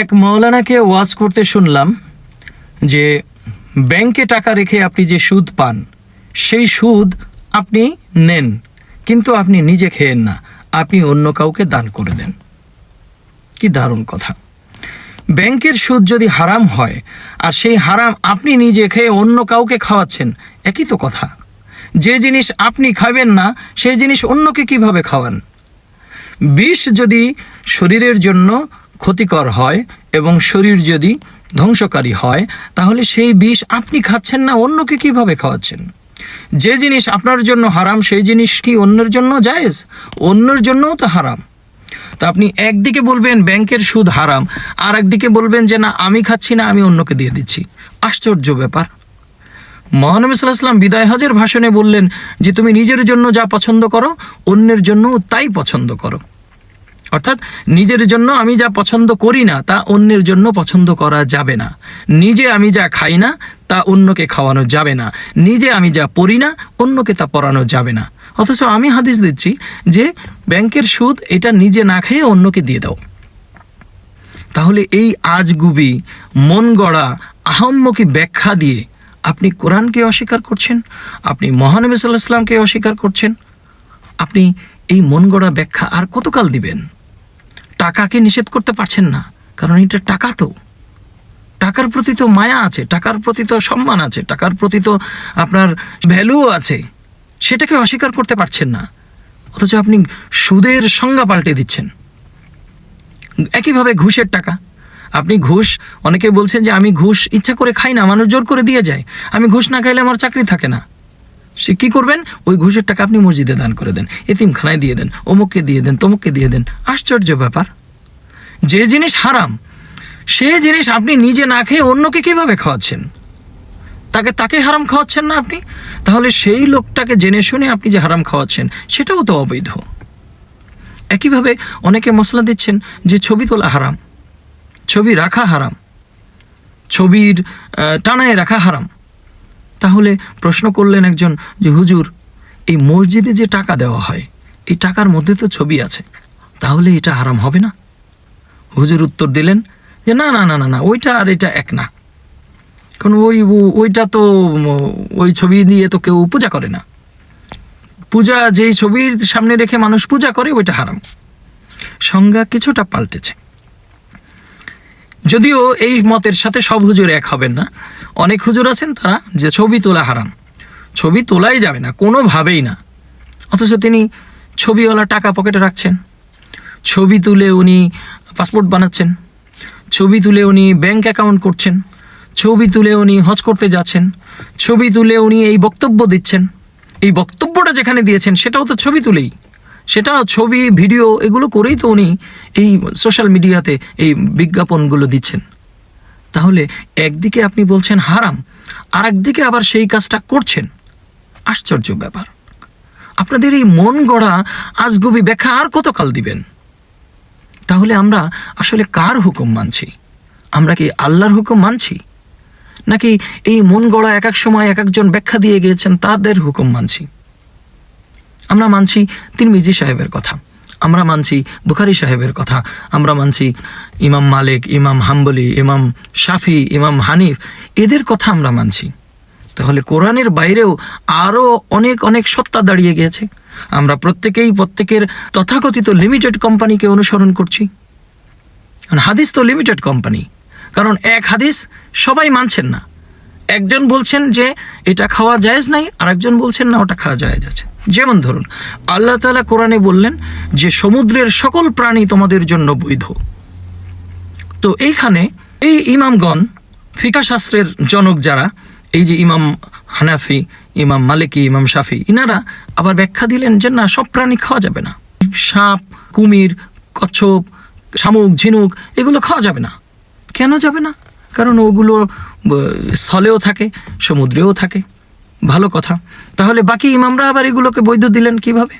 এক মৌলানাকে ওয়াজ করতে শুনলাম যে ব্যাংকে টাকা রেখে আপনি যে সুদ পান, সেই সুদ আপনি নেন, কিন্তু আপনি নিজে খেয়েন না। আপনি অন্য কাউকে দান করে দেন। কি দারুণ কথা। ব্যাংকের সুদ যদি হারাম হয়, আর সেই হারাম আপনি নিজে খেয়ে অন্য কাউকে খাওয়াচ্ছেন, একই তো কথা। যে জিনিস আপনি খাবেন না, সেই জিনিস অন্যকে কীভাবে খাওয়ান? বিষ যদি শরীরের জন্য ক্ষতিকর হয় এবং শরীর যদি ধ্বংসকারী হয়, তাহলে সেই বিষ আপনি খাচ্ছেন না, অন্যকে কীভাবে খাওয়াচ্ছেন? যে জিনিস আপনার জন্য হারাম, সেই জিনিস কি অন্যের জন্য জায়েজ? অন্যের জন্যও তো হারাম। তো আপনি একদিকে বলবেন ব্যাংকের সুদ হারাম আর একদিকে বলবেন যে না, আমি খাচ্ছি না, আমি অন্যকে দিয়ে দিচ্ছি। আশ্চর্য ব্যাপার। মহানবী সাল্লাহাম বিদায় হজের ভাষণে বললেন যে, তুমি নিজের জন্য যা পছন্দ করো, অন্যের জন্যও তাই পছন্দ করো। অর্থাৎ নিজের জন্য আমি যা পছন্দ করি না, তা অন্যের জন্য পছন্দ করা যাবে না। নিজে আমি যা খাই না, তা অন্যকে খাওয়ানো যাবে না। নিজে আমি যা পড়ি না, অন্যকে তা পড়ানো যাবে না। অথচ আমি হাদিস দিচ্ছি যে, ব্যাংকের সুদ এটা নিজে না খেয়ে অন্যকে দিয়ে দাও। তাহলে এই আজগুবি, মন গড়া, আহম্মকি ব্যাখ্যা দিয়ে আপনি কোরআনকে অস্বীকার করছেন? আপনি মহানবী সাল্লাহ সাল্লামকে অস্বীকার করছেন? আপনি এই মন গড়া ব্যাখ্যা আর কতকাল দিবেন? টাকাকে নিষেধ করতে পারছেন না। কারণ এটা টাকা তো। টাকার প্রতি তো মায়া আছে, টাকার প্রতি তো সম্মান আছে, টাকার প্রতি তো আপনার ভ্যালুও আছে। সেটাকে অস্বীকার করতে পারছেন না। অথচ আপনি সুদের সংজ্ঞা পাল্টে দিচ্ছেন। একইভাবে ঘুষের টাকা। আপনি ঘুষ, অনেকে বলছেন যে আমি ঘুষ ইচ্ছা করে খাই না, মানুষ জোর করে দিয়ে যায়। আমি ঘুষ না খাইলে আমার চাকরি থাকে না। সে কী করবেন? ওই ঘুষের টাকা আপনি মসজিদে দান করে দেন, এতিমখানায় দিয়ে দেন, অমুককে দিয়ে দেন, তমুককে দিয়ে দেন। আশ্চর্য ব্যাপার। যে জিনিস হারাম, সে জিনিস আপনি নিজে না খেয়ে অন্যকে কীভাবে খাওয়াচ্ছেন? তাকে তাকে হারাম খাওয়াচ্ছেন না আপনি? তাহলে সেই লোকটাকে জেনে শুনে আপনি যে হারাম খাওয়াচ্ছেন, সেটাও তো অবৈধ। একইভাবে অনেকে মশলা দিচ্ছেন যে ছবি তোলা হারাম, ছবি রাখা হারাম, ছবির টানায় রাখা হারাম। তাহলে প্রশ্ন করলেন একজন যে, হুজুর, এই মসজিদে যে টাকা দেওয়া হয়, এই টাকার মধ্যে তো ছবি আছে, তাহলে এটা হারাম হবে না? হুজুর উত্তর দিলেন যে, না না না না না, ওইটা আর এটা এক না। কারণ ওই, ওইটা তো, ওই ছবি দিয়ে তো কেউ পূজা করে না। পূজা, যেই ছবির সামনে রেখে মানুষ পূজা করে, ওইটা হারাম। সংজ্ঞা কিছুটা পাল্টেছে। যদিও এই মতের সাথে সব হুজুর এক হবেন না। অনেক হুজুর আছেন তারা যে ছবি তোলা হারাম। ছবি তোলাই যাবে না, কোনোভাবেই না। অথচ তিনি ছবিওয়ালা টাকা পকেটে রাখছেন। ছবি তুলে উনি পাসপোর্ট বানাচ্ছেন। ছবি তুলে উনি ব্যাংক অ্যাকাউন্ট করছেন। ছবি তুলে উনি হজ করতে যাচ্ছেন। ছবি তুলে উনি এই বক্তব্য দিচ্ছেন। এই বক্তব্যটা যেখানে দিয়েছেন সেটাও তো ছবি তুলেই। সেটা ছবি, ভিডিও, এগুলো করেই তো উনি এই সোশ্যাল মিডিয়াতে এই বিজ্ঞাপনগুলো দিচ্ছেন। তাহলে একদিকে আপনি বলছেন হারাম আর একদিকে আবার সেই কাজটা করছেন। আশ্চর্য ব্যাপার। আপনাদের এই মন গড়া আজগুবি ব্যাখ্যা আর কতকাল দিবেন? তাহলে আমরা আসলে কার হুকুম মানছি? আমরা কি আল্লাহর হুকুম মানছি? নাকি এই মন গড়া এক এক সময় এক একজন ব্যাখ্যা দিয়ে গিয়েছেন, তাদের হুকুম মানছি? আমরা মানছি তিরমিজি সাহেবের কথা। আমরা মানছি বুখারি সাহেবের কথা, আমরা মানছি ইমাম মালিক, ইমাম হাম্বলি, ইমাম শাফি, ইমাম হানিফ, এদের কথা আমরা মানছি। তাহলে কোরআনের বাইরেও আরও অনেক অনেক সত্তা দাঁড়িয়ে গিয়েছে। আমরা প্রত্যেকেই প্রত্যেকের তথাকথিত লিমিটেড কোম্পানিকে অনুসরণ করছি। হাদিস তো লিমিটেড কোম্পানি কারণ এক হাদিস সবাই মানছেন না। একজন বলছেন যে এটা খাওয়া জায়েজ নাই আর একজন বলছেন না ওটা খাওয়া জায়েজ আছে। যেমন ধরুন, আল্লাহ তাআলা কোরআনে বললেন যে সমুদ্রের সকল প্রাণী তোমাদের জন্য বৈধ। তো এইখানে এই ইমামগণ, ফিকা শাস্ত্রের জনক যারা, এই যে ইমাম হানাফি, ইমাম মালিকি, ইমাম শাফি, ইনারা আবার ব্যাখ্যা দিলেন যে না, সব প্রাণী খাওয়া যাবে না। সাপ, কুমির, কচ্ছপ, শামুক, ঝিনুক, এগুলো খাওয়া যাবে না। কেন যাবে না? কারণ ওগুলো স্থলেও থাকে, সমুদ্রেও থাকে। ভালো কথা। তাহলে বাকি ইমামরা আবার এগুলোকে বৈধ দিলেন কীভাবে?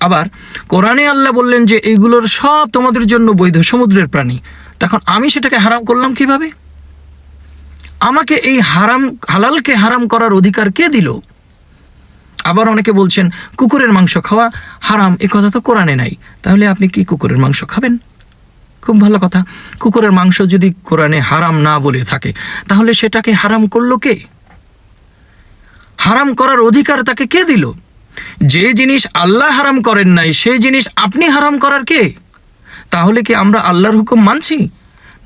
আবার কোরআনে আল্লাহ বললেন যে এইগুলোর সব তোমাদের জন্য বৈধ, সমুদ্রের প্রাণী। তখন আমি সেটাকে হারাম করলাম কীভাবে? আমাকে এই হারাম, হালালকে হারাম করার অধিকার কে দিল? আবার অনেকে বলছেন, কুকুরের মাংস খাওয়া হারাম, এ কথা তো কোরআনে নাই। তাহলে আপনি কি কুকুরের মাংস খাবেন? খুব ভালো কথা। কুকুরের মাংস যদি কোরআনে হারাম না বলে থাকে, তাহলে সেটাকে হারাম করল কে? হারাম করার অধিকার তাকে কে দিল? যে জিনিস আল্লাহ হারাম করেন নাই, সেই জিনিস আপনি হারাম করার কে? তাহলে কি আমরা আল্লাহর হুকুম মানছি?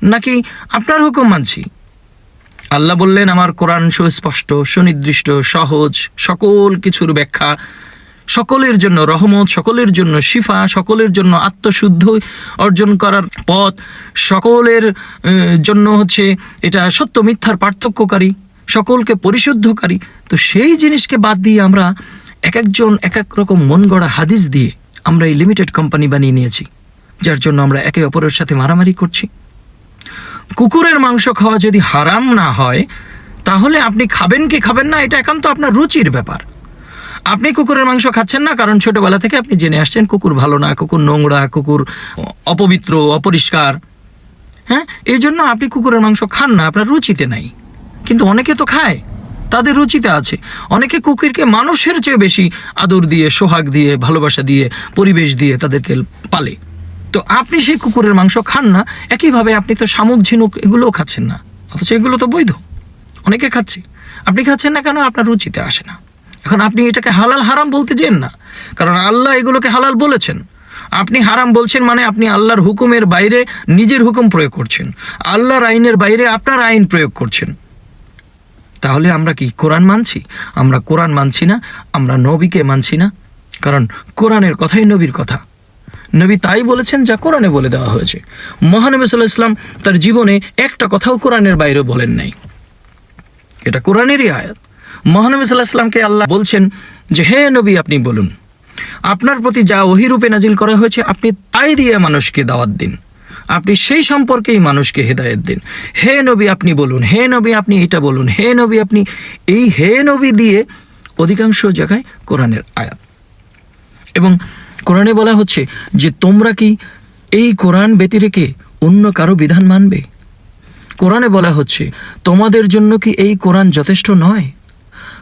নাকি আপনার হুকুম মানছি? আল্লাহ বললেন, আমার কোরআন সুস্পষ্ট, সুনির্দিষ্ট, সহজ, সকল কিছুর ব্যাখ্যা। সকলের জন্য রহমত, সকলের জন্য শিফা, সকলের জন্য আত্মশুদ্ধ অর্জন করার পথ। সকলের জন্য হচ্ছে এটা সত্য মিথ্যার পার্থক্যকারী। সকলকে পরিশুদ্ধকারী, তো সেই জিনিসকে বাদ দিয়ে আমরা এক একজন এক এক রকম মন গড়া হাদিস দিয়ে আমরা এই লিমিটেড কোম্পানি বানিয়ে নিয়েছি, যার জন্য আমরা একে অপরের সাথে মারামারি করছি। কুকুরের মাংস খাওয়া যদি হারাম না হয়, তাহলে আপনি খাবেন কি খাবেন না, এটা একান্ত আপনার রুচির ব্যাপার। আপনি কুকুরের মাংস খাচ্ছেন না, কারণ ছোটবেলা থেকে আপনি জেনে আসছেন কুকুর ভালো না, কুকুর নোংরা, কুকুর অপবিত্র, অপরিষ্কার। হ্যাঁ? এই জন্য আপনি কুকুরের মাংস খান না, আপনার রুচিতে নাই। কিন্তু অনেকে তো খায়, তাদের রুচিতে আছে। অনেকে কুকুরকে মানুষের চেয়ে বেশি আদর দিয়ে, সোহাগ দিয়ে, ভালোবাসা দিয়ে, পরিবেশ দিয়ে তাদেরকে পালে। তো আপনি সেই কুকুরের মাংস খান না, একইভাবে আপনি তো শামুক, ঝিনুক এগুলোও খাচ্ছেন না। অথচ এগুলো তো বৈধ। অনেকে খাচ্ছে। আপনি খাচ্ছেন না কেন? আপনার রুচিতে আসে না। এখন আপনি এটাকে হালাল হারাম বলতে যেন না। কারণ আল্লাহ এগুলোকে হালাল বলেছেন। আপনি হারাম বলছেন মানে আপনি আল্লাহর হুকুমের বাইরে নিজের হুকুম প্রয়োগ করছেন। আল্লাহর আইনের বাইরে আপনার আইন প্রয়োগ করছেন। তাহলে আমরা কি কোরআন মানছি? আমরা কোরআন মানছি না, আমরা নবীকে মানছি না। কারণ কোরআনের কথাই নবীর কথা। নবী তাই বলেছেন যা কোরআনে বলে দেওয়া হয়েছে। মহানবী সাল্লাহ ইসলাম তার জীবনে একটা কথাও কোরআনের বাইরে বলেন নাই। এটা কোরআনেরই আয়াত। মহানবী সাল্লাহ ইসলামকে আল্লাহ বলছেন যে, হে নবী, আপনি বলুন, আপনার প্রতি যা ওহিরূপে নাজিল করা হয়েছে, আপনি তাই দিয়ে মানুষকে দাওয়াত দিন। আপনি সেই সম্পর্কেই মানুষকে হেদায়েত দিন। হে নবী আপনি বলুন, হে নবী আপনি এটা বলুন, হে নবী আপনি, এই হে নবী দিয়ে অধিকাংশ জায়গায় কোরআনের আয়াত। এবং কোরআনে বলা হচ্ছে যে, তোমরা কি এই কোরআন ব্যতিরেকে অন্য কারও বিধান মানবে? কোরআনে বলা হচ্ছে, তোমাদের জন্য কি এই কোরআন যথেষ্ট নয়?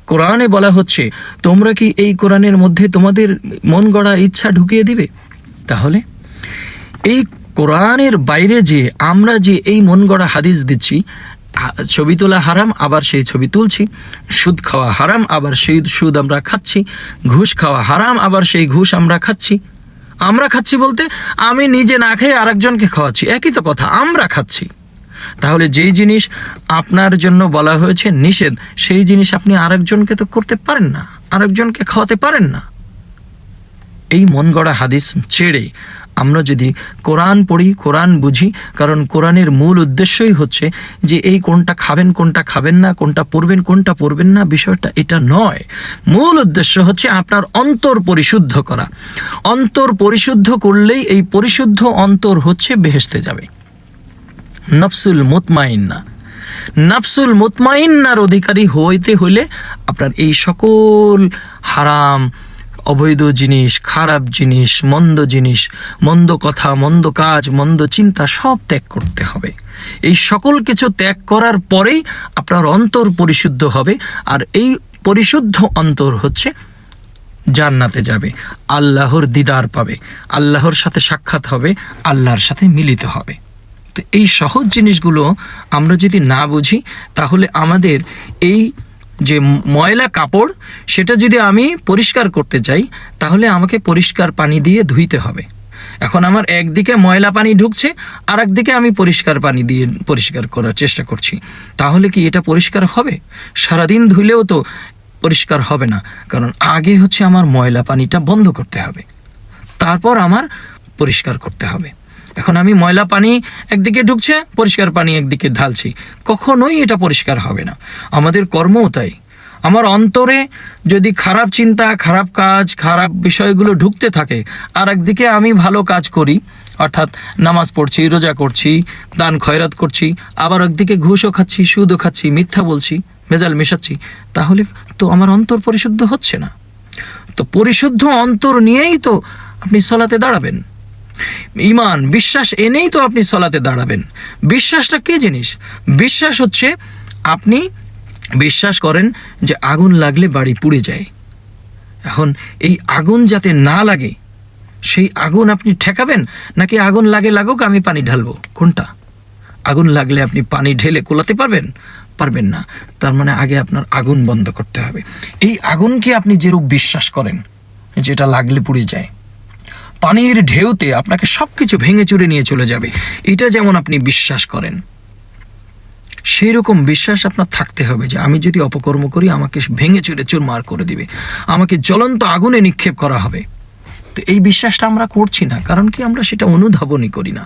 কোরআনে বলা হচ্ছে, তোমরা কি এই কোরআনের মধ্যে তোমাদের মন গড়া ইচ্ছা ঢুকিয়ে দিবে? তাহলে এই কোরআনের বাইরে যে আমরা যে এই মন গড়া হাদিস দিচ্ছি ছবি তোলা হারাম, আবার সেই ছবি তুলছি। সুদ খাওয়া হারাম, আবার সেই সুদ আমরা খাচ্ছি। ঘুষ খাওয়া হারাম, আবার সেই ঘুষ আমরা খাচ্ছি। আমরা খাচ্ছি বলতে আমি নিজে না খেয়ে আরেকজনকে খাওয়াচ্ছি। একই তো কথা, আমরা খাচ্ছি। তাহলে যেই জিনিস আপনার জন্য বলা হয়েছে নিষেধ, সেই জিনিস আপনি আরেকজনকে তো করতে পারেন না, আরেকজনকে খাওয়াতে পারেন না। এই মন গড়া হাদিস ছেড়ে আমরা যদি কোরআন পড়ি, কোরআন বুঝি, কারণ কোরআনের মূল উদ্দেশ্যই হচ্ছে যে এই কোনটা খাবেন কোনটা খাবেন না, কোনটা পড়বেন কোনটা পড়বেন না, বিষয়টা এটা নয়। মূল উদ্দেশ্য হচ্ছে আপনার অন্তর পরিশুদ্ধ করা। অন্তর পরিশুদ্ধ করলেই এই পরিশুদ্ধ অন্তর হচ্ছে বেহেশতে যাবে। নফসুল মুতমাইন্না। নফসুল মুতমাইন্নার অধিকারী হইতে হইলে আপনার এই সকল হারাম, অবৈধ জিনিস খারাপ জিনিস, মন্দ জিনিস, মন্দ কথা, মন্দ কাজ, মন্দ চিন্তা সব ত্যাগ করতে হবে। এই সকল কিছু ত্যাগ করার পরেই আপনার অন্তর পরিশুদ্ধ হবে আর এই পরিশুদ্ধ অন্তর হচ্ছে জান্নাতে যাবে, আল্লাহর দিদার পাবে, আল্লাহর সাথে সাক্ষাৎ হবে, আল্লাহর সাথে মিলিত হবে। তো এই সহজ জিনিসগুলো আমরা যদি না বুঝি, তাহলে আমাদের এই যে ময়লা কাপড়, সেটা যদি আমি পরিষ্কার করতে চাই, তাহলে আমাকে পরিষ্কার পানি দিয়ে ধুইতে হবে। এখন আমার একদিকে ময়লা পানি ঢুকছে আর একদিকে আমি পরিষ্কার পানি দিয়ে পরিষ্কার করার চেষ্টা করছি। তাহলে কি এটা পরিষ্কার হবে? সারাদিন ধুইলেও তো পরিষ্কার হবে না, কারণ আগে হচ্ছে আমার ময়লা পানিটা বন্ধ করতে হবে। তারপর আমার পরিষ্কার করতে হবে। এখন আমি ময়লা পানি একদিকে ঢুকছে, পরিষ্কার পানি একদিকে ঢালছি। কখনোই এটা পরিষ্কার হবে না। আমাদের কর্মও তাই। আমার অন্তরে যদি খারাপ চিন্তা, খারাপ কাজ, খারাপ বিষয়গুলো ঢুকতে থাকে, আর একদিকে আমি ভালো কাজ করি, অর্থাৎ নামাজ পড়ছি, রোজা করছি, দান খয়রাত করছি, আবার একদিকে ঘুষও খাচ্ছি, সুদও খাচ্ছি, মিথ্যা বলছি, ভেজাল মেশাচ্ছি, তাহলে তো আমার অন্তর পরিশুদ্ধ হচ্ছে না। তো পরিশুদ্ধ অন্তর নিয়েই তো আপনি সলাতে দাঁড়াবেন। ইমান, বিশ্বাস এনেই তো আপনি সলাতে দাঁড়াবেন। বিশ্বাসটা কি জিনিস? বিশ্বাস হচ্ছে আপনি বিশ্বাস করেন যে আগুন লাগলে বাড়ি পুড়ে যায়। এখন এই আগুন যাতে না লাগে, সেই আগুন আপনি ঠেকাবেন? নাকি আগুন লাগে লাগুক, আমি পানি ঢালবো? কোনটা? আগুন লাগলে আপনি পানি ঢেলে কোলাতে পারবেন? পারবেন না। তার মানে আগে আপনার আগুন বন্ধ করতে হবে। এই আগুনকে আপনি যেরূপ বিশ্বাস করেন, যেটা লাগলে পুড়ে যায় পানির ঢেউতে আপনাকে সব কিছু ভেঙে চুরে নিয়ে চলে যাবে। এটা যেমন আপনি বিশ্বাস করেন সেই রকম বিশ্বাস আপনার থাকতে হবে যে আমি যদি অপকর্ম করি, আমাকে ভেঙে চুরে চুরমার করে দিবে। আমাকে জ্বলন্ত আগুনে নিক্ষেপ করা হবে। তো এই বিশ্বাসটা আমরা করছি না, কারণ কি আমরা সেটা অনুধাবনই করি না।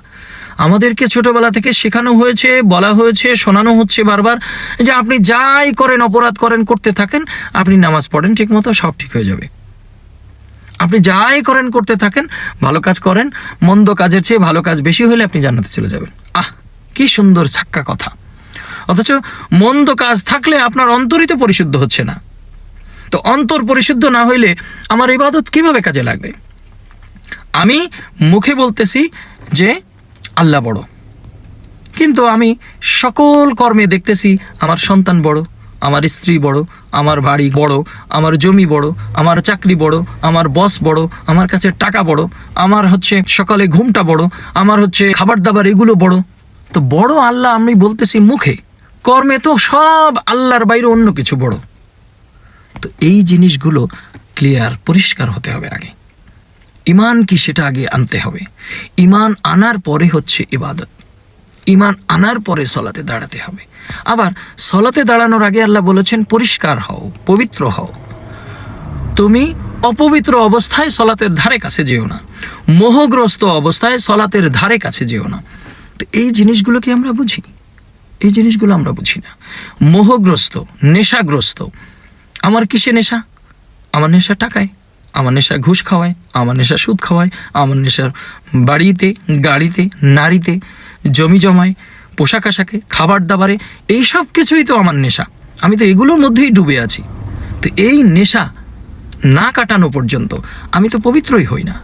আমাদেরকে ছোটবেলা থেকে শেখানো হয়েছে, বলা হয়েছে, শোনানো হচ্ছে বারবার যে আপনি যাই করেন, অপরাধ করেন, করতে থাকেন, আপনি নামাজ পড়েন ঠিক মতো সব ঠিক হয়ে যাবে। আপনি যাই করেন, করতে থাকেন, ভালো কাজ করেন, মন্দ কাজের চেয়ে ভালো কাজ বেশি হলে আপনি জান্নাতে চলে যাবেন। আহ, কি সুন্দর ছাক্কা কথা। অথচ মন্দ কাজ থাকলে আপনার অন্তরিত পরিশুদ্ধ হচ্ছে না। তো অন্তর পরিশুদ্ধ না হইলে আমার ইবাদত কীভাবে কাজে লাগবে? আমি মুখে বলতেছি যে আল্লাহ বড়। কিন্তু আমি সকল কর্মে দেখতেছি আমার সন্তান বড়। আমার স্ত্রী বড়, আমার বাড়ি বড়, আমার জমি বড়, আমার চাকরি বড়, আমার বস বড়, আমার কাছে টাকা বড়, আমার হচ্ছে সকালে ঘুমটা বড়, আমার হচ্ছে খাবার দাবার এগুলো বড়। তো বড় আল্লাহ আমি বলতেছি মুখে, কর্মে তো সব আল্লাহর বাইরে অন্য কিছু বড়। তো এই জিনিসগুলো ক্লিয়ার পরিষ্কার হতে হবে আগে। ইমান কি সেটা আগে আনতে হবে। ইমান আনার পরে হচ্ছে ইবাদত। ইমান আনার পরে সলাতে দাঁড়াতে হবে। আবার সলাতে দাঁড়ানোর আগে আল্লাহ বলেছেন, পরিষ্কার হও, পবিত্র হও। তুমি অপবিত্র অবস্থায় সলাতের ধারে কাছে যেও না। মোহগ্রস্ত অবস্থায় সলাতের ধারে কাছে যেও না। তো এই জিনিসগুলো কি আমরা বুঝি? এই জিনিসগুলো আমরা বুঝি না। মোহগ্রস্ত, নেশাগ্রস্ত। আমার কিসে নেশা? আমার নেশা টাকায়। আমার নেশা ঘুষ খাওয়ায়। আমার নেশা সুদ খাওয়ায়। আমার নেশার বাড়িতে, গাড়িতে, নারীতে জমি জমায়। পোশাক আশাকে, খাবার দাবারে, এই সব কিছুই তো আমার নেশা। আমি তো এগুলোর মধ্যেই ডুবে আছি। তো এই নেশা না কাটানো পর্যন্ত আমি তো পবিত্রই হই না।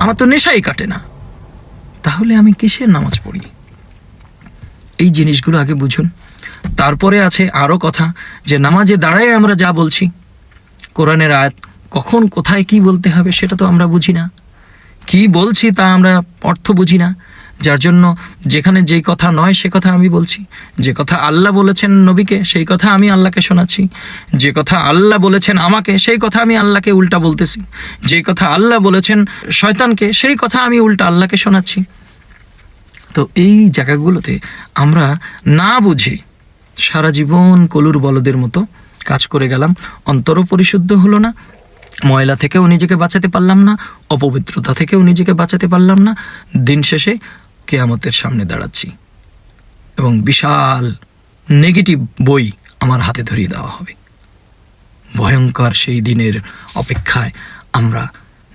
আমার তো নেশাই কাটে না। তাহলে আমি কিসের নামাজ পড়ি? এই জিনিসগুলো আগে বুঝুন। তারপরে আছে আরও কথা যে নামাজে দাঁড়ায় আমরা যা বলছি। কোরআনের আয়াত, কখন কোথায় কি বলতে হবে সেটা তো আমরা বুঝি না। কি বলছি তা আমরা অর্থ বুঝি না। যার জন্য যেখানে যেই কথা নয় সে কথা আমি বলছি। যে কথা আল্লাহ বলেছেন নবীকে, সেই কথা আমি আল্লাহকে শোনাচ্ছি। যে কথা আল্লাহ বলেছেন আমাকে, সেই কথা আমি আল্লাহকে উল্টা বলতেছি। যে কথা আল্লাহ বলেছেন শয়তানকে, সেই কথা আমি উল্টা আল্লাহকে শোনাচ্ছি। তো এই জায়গাগুলোতে আমরা না বুঝে সারা জীবন কলুর বলদের মতো কাজ করে গেলাম। অন্তরও পরিশুদ্ধ হলো না। ময়লা থেকেও নিজেকে বাঁচাতে পারলাম না। অপবিত্রতা থেকেও নিজেকে বাঁচাতে পারলাম না। দিন শেষে কেয়ামতের সামনে দাঁড়াচ্ছি এবং বিশাল নেগেটিভ বই আমার হাতে ধরিয়ে দেওয়া হবে। ভয়ঙ্কর সেই দিনের অপেক্ষায় আমরা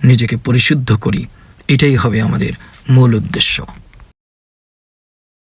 নিজেকে পরিশুদ্ধ করি। এটাই হবে আমাদের মূল উদ্দেশ্য।